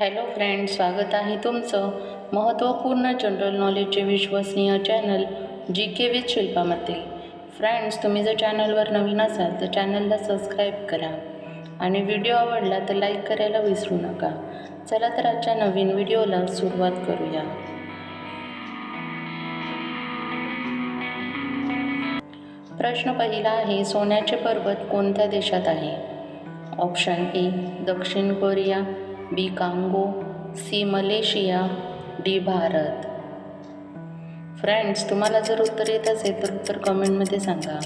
Hello friend स्वागत आहे तुमचं महत्त्वपूर्ण जनरल नॉलेजचे विश्वसनीय चॅनल जी के विथ शिल्पामध्ये फ्रेंड्स तुम्ही जर चॅनलवर नवीन असाल तर चॅनलला सबस्क्राईब करा आणि व्हिडिओ आवडला तर लाईक करायला विसरू नका. चला तर आजच्या नवीन व्हिडिओला सुरुवात करूया. प्रश्न पहिला आहे सोन्याचे पर्वत कोणत्या देशात आहे? ऑप्शन ए दक्षिण Korea. B Congo C Malaysia D Bharat. Friends तुम्हाला जर उत्तर येत असेल तर उत्तर कमेंटमध्ये सांगा.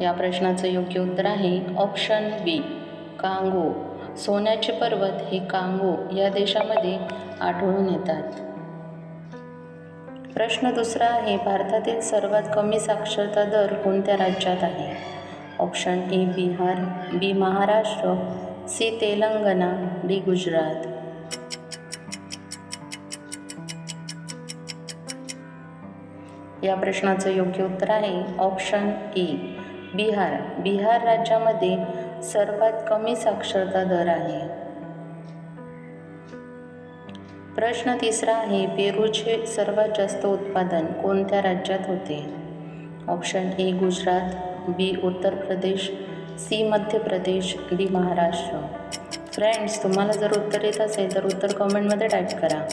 या प्रश्नाचं योग्य उत्तर आहे ऑप्शन बी कांगो. सोन्याचे पर्वत हे कांगो या देशामध्ये आढळून येतात. प्रश्न दुसरा आहे भारतातील सर्वात कमी साक्षरता दर कोणत्या राज्यात आहे? Option A Bihar B Maharashtra C Telangana D Gujarat. या प्रश्नाचं योग्य उत्तर आहे ऑप्शन ए बिहार. बिहार राज्यामध्ये सर्वात कमी साक्षरता दर आहे. प्रश्न तिसरा आहे पेरूचे सर्वात जास्त उत्पादन कोणत्या राज्यात होते? Option A Gujarat. B Uttar Pradesh. C Madhya Pradesh D Maharashtra. Friends तुम्हाला जर उत्तर येत असेल तर उत्तर कमेंटमध्ये टाईप करा.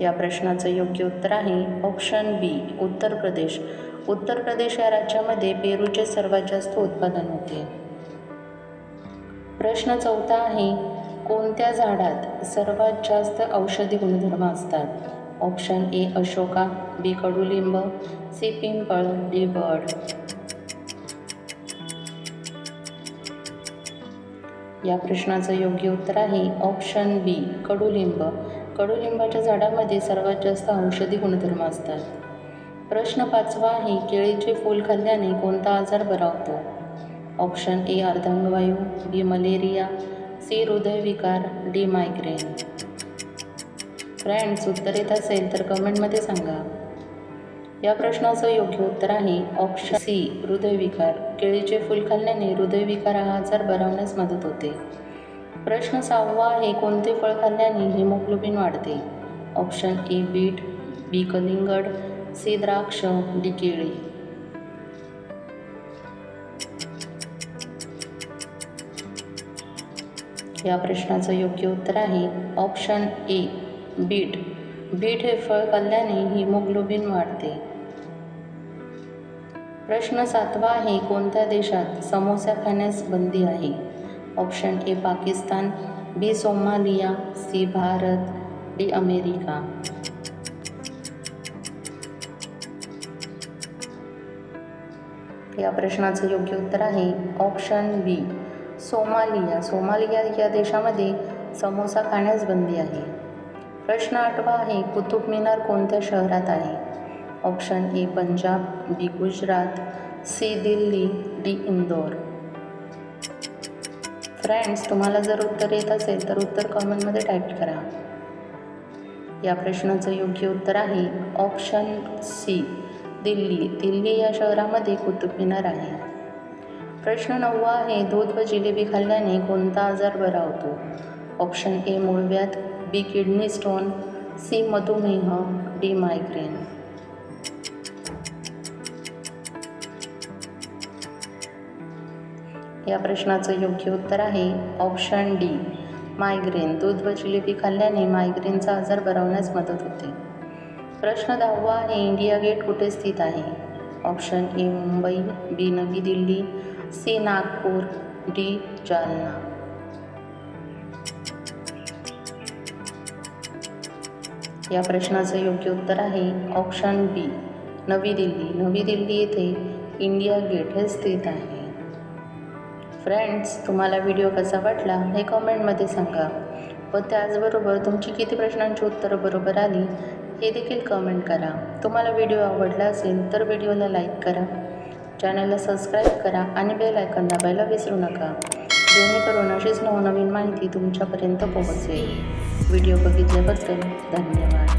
या प्रश्नाचं योग्य उत्तर आहे ऑप्शन बी उत्तर प्रदेश. उत्तर प्रदेश या राज्यामध्ये पेरूचे सर्वात जास्त उत्पादन होते. प्रश्न चौथा आहे कोणत्या झाडात सर्वात जास्त औषधी गुणधर्म असतात? ऑप्शन ए अशोका बी कडुलिंब सी पिंपळ डी बर्ड या प्रश्नाचं योग्य उत्तर आहे ऑप्शन बी कडुलिंब. कडुलिंबाच्या झाडामध्ये सर्वात जास्त औषधी गुणधर्म असतात. प्रश्न पाचवा आहे केळीचे फूल खाल्ल्याने कोणता आजार बरा होतो? ऑप्शन ए अर्धांगवायू बी मलेरिया सी हृदयविकार डी मायग्रेन फ्रेंड्स उत्तर येत असेल तर कमेंटमध्ये सांगा. या प्रश्नाचं योग्य उत्तर आहे ऑप्शन सी हृदयविकार. केळीचे फूल खाल्ल्याने हृदयविकार हा आजार बरवण्यास मदत होते. प्रश्न सहावा आहे कोणते फळ खाल्ल्याने हिमोग्लोबिन वाढते? ऑप्शन ए बीट बी कलिंगड सी द्राक्ष डी केळी. या प्रश्नाचं योग्य उत्तर आहे ऑप्शन ए बीट. बीट हे फळ खाल्ल्याने हिमोग्लोबिन वाढते. प्रश्न सातवा आहे कोणत्या देशात समोसा खाण्यास बंदी आहे? Option A Pakistan. B Somalia. C Bharat. D America. या प्रश्नाचं योग्य उत्तर आहे ऑप्शन बी सोमालिया. सोमालिया या देशामध्ये समोसा खाण्यास बंदी आहे. प्रश्न आठवा आहे कुतुब मिनार कोणत्या शहरात आहे? Option A Punjab B Gujarat C Delhi D Indore. Friends तुम्हाला जर उत्तर येत असेल तर उत्तर कॉमनमध्ये टाईप करा. या प्रश्नाचं योग्य उत्तर आहे ऑप्शन सी दिल्ली. दिल्ली या शहरामध्ये कुतुब मिनार आहे. प्रश्न नववा आहे दूध व जिलेबी खाल्ल्याने कोणता आजार बरा होतो? ऑप्शन ए मूळव्याध बी किडनी स्टोन सी मधुमेह डी मायग्रेन या प्रश्नाचं योग्य उत्तर आहे ऑप्शन डी. मायग्रेन. दूध व जिलेबी खाल्ल्याने मायग्रेनचा आजार बरवण्यास मदत होते. प्रश्न दहावा आहे इंडिया गेट कुठे स्थित आहे? Option A Mumbai B Navi Delhi C Nagpur D Jalna. या प्रश्नाचं योग्य उत्तर आहे ऑप्शन बी नवी दिल्ली. नवी दिल्ली येथे इंडिया गेट हे स्थित आहे. फ्रेंड्स तुम्हाला व्हिडिओ कसा वाटला हे कमेंटमध्ये सांगा. व त्याचबरोबर तुमची किती प्रश्नांची उत्तरं बरोबर आली हे देखील कमेंट करा. तुम्हाला व्हिडिओ आवडला असेल तर व्हिडिओला लाईक करा. चॅनलला सबस्क्राईब करा आणि बेल आयकॉन दाबायला विसरू नका. जेणेकरून अशीच नवनवीन माहिती तुमच्यापर्यंत पोहोचेल. व्हिडिओ बघितल्याबद्दल धन्यवाद.